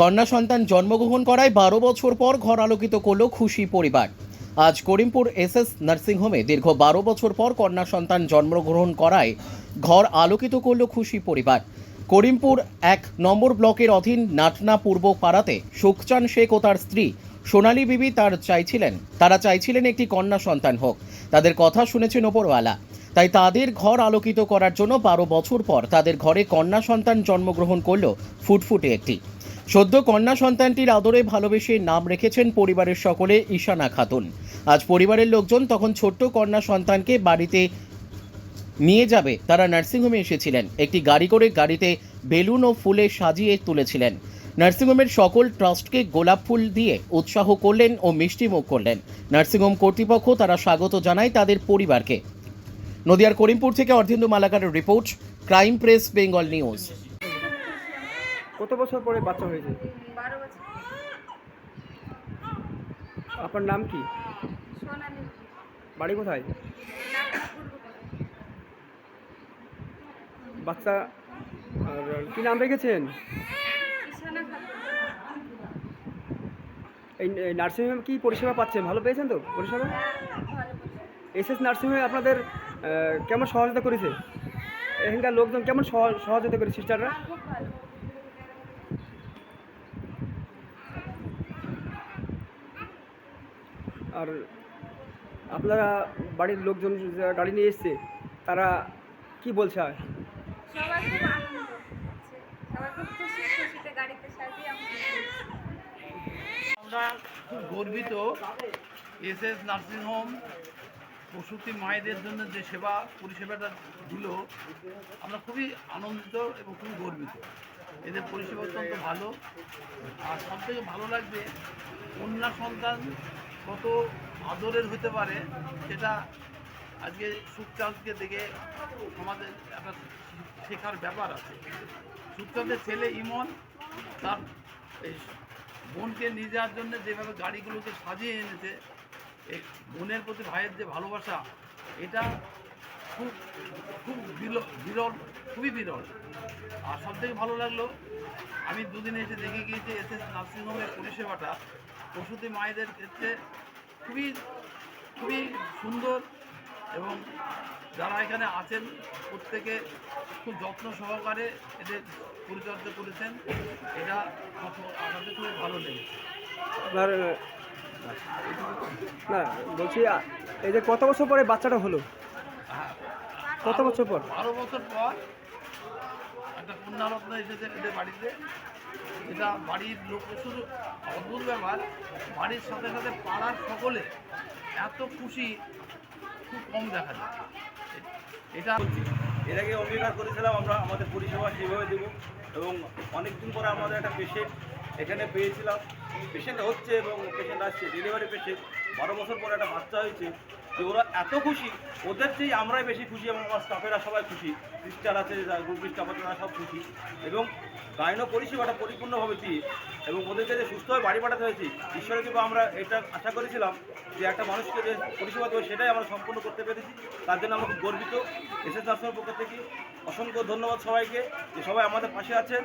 কন্যা সন্তান জন্মগ্রহণ করায় বারো বছর পর ঘর আলোকিত করল খুশি পরিবার। আজ করিমপুর এস এস নার্সিংহোমে দীর্ঘ বারো বছর পর কন্যা সন্তান জন্মগ্রহণ করায় ঘর আলোকিত করল খুশি পরিবার। করিমপুর এক নম্বর ব্লকের অধীন নাটনা পূর্ব পাড়াতে সুখচান শেখ ও তার স্ত্রী সোনালী বিবি তার চাইছিলেন, তারা চাইছিলেন একটি কন্যা সন্তান হোক। তাদের কথা শুনেছেন ওপরওয়ালা। তাই তাদের ঘর আলোকিত করার জন্য বারো বছর পর তাদের ঘরে কন্যা সন্তান জন্মগ্রহণ করল ফুটফুটে একটি। সদ্য কন্যা সন্তানটির আদরে ভালোবেসে নাম রেখেছেন পরিবারের সকলে ঈশানা খাতুন। আজ পরিবারের লোকজন তখন ছোট্ট কন্যা সন্তানকে বাড়িতে নিয়ে যাবে। তারা নার্সিংহোমে এসেছিলেন। একটি গাড়ি করে গাড়িতে বেলুন ও ফুলে সাজিয়ে তুলেছিলেন। নার্সিংহোমের সকল ট্রাস্টকে গোলাপ ফুল দিয়ে উৎসাহ করলেন ও মিষ্টিমুখ করলেন। নার্সিংহোম কর্তৃপক্ষ তারা স্বাগত জানায় তাদের পরিবারকে। নদিয়ার করিমপুর থেকে Ardhendu মালাকারের report, crime press, Bengal news. কত বছর পরে বাচ্চা হয়েছে? বারো বছর। আপনার নাম কি? সোনালি। বাড়ি কোথায়? বাচ্চা আর কি নাম রেখেছেন? এই নার্সিংহোমে কি পরিষেবা পাচ্ছেন? ভালো পেয়েছেন তো পরিষেবা? ভালো এস এস নার্সিংহোমে আপনাদের কেমন সহযোগিতা করেছে? এখানকার লোকজন কেমন সহ- সহযোগিতা করে সিস্টাররা খুব ভালো আর আপনারা বাড়ির লোকজন যারা গাড়ি নিয়ে এসছে তারা কি বলছে আর? সবাই খুব আনন্দ হচ্ছে সবাই খুব খুশি খুশিতে গাড়িতে সাজিয়ে আমরা আমরা খুব গর্বিত এস এস নার্সিংহোম প্রসূতি মায়েদের জন্য যে সেবা পরিষেবাটা দিল আমরা খুবই আনন্দিত এবং খুবই গর্বিত। এদের পরিষেবা অত্যন্ত ভালো। আর সবথেকে ভালো লাগবে কন্যা সন্তান কত আদরের হতে পারে, সেটা আজকে সুখচাঁদকে দেখে আমাদের একটা শেখার ব্যাপার আছে। সুখচাঁদের ছেলে ইমন, তার এই বোনকে নিয়ে যাওয়ার জন্য যেভাবে গাড়িগুলোকে সাজিয়ে এনেছে এই বোনের প্রতি ভাইয়ের যে ভালোবাসা, এটা খুব খুব বিরল, খুবই বিরল। আর সব থেকে ভালো লাগল, আমি দুদিন এসে দেখে গিয়েছি এস নার্সিংহোমের পরিষেবাটা। প্রসূতি মায়েদের ক্ষেত্রে খুবই খুবই সুন্দর এবং যারা এখানে আছেন প্রত্যেকে খুব যত্ন সহকারে এদের পরিচর্যা করেছেন এটা আমাদের খুব ভালো লেগেছে না বলছি এই যে কত বছর পরে বাচ্চাটা হলো হ্যাঁ। কত বছর পর? বারো বছর পর একটা কন্যারত্ন এসেছে এদের বাড়িতে। এটা বাড়ির লোক শুধু অদ্ভুত ব্যাপার, বাড়ির সাথে সাথে পাড়ার সকলে এত খুশি, খুব কম দেখা যায়। এটা এর আগে অঙ্গীকার করেছিলাম, আমরা আমাদের পরিষেবা সেইভাবে দেবো। এবং অনেকদিন পরে আমাদের একটা পেশেন্ট এখানে পেয়েছিলাম। পেশেন্ট হচ্ছে এবং পেশেন্ট আসছে ডেলিভারি পেশেন্ট বারো বছর পরে একটা বাচ্চা হয়েছে। যে ওরা এত খুশি, ওদের চেয়ে আমরাই বেশি খুশি এবং আমার স্টাফেরা সবাই খুশি। সিস্টার আছে গ্রুপ স্টাফ আছে সব খুশি। এবং গাইনো পরিষেবাটা পরিপূর্ণভাবে দিয়ে এবং ওদেরকে যে সুস্থভাবে বাড়ি পাঠাতে হয়েছে, ঈশ্বরের কৃপা আমরা এটা আশা করেছিলাম যে একটা মানুষকে যে পরিষেবা দেবো, সেটাই আমরা সম্পূর্ণ করতে পেরেছি। তার জন্য আমরা খুব গর্বিত। এস এস নার্সিংয়ের পক্ষ থেকে অসংখ্য ধন্যবাদ সবাইকে যে সবাই আমাদের পাশে আছেন।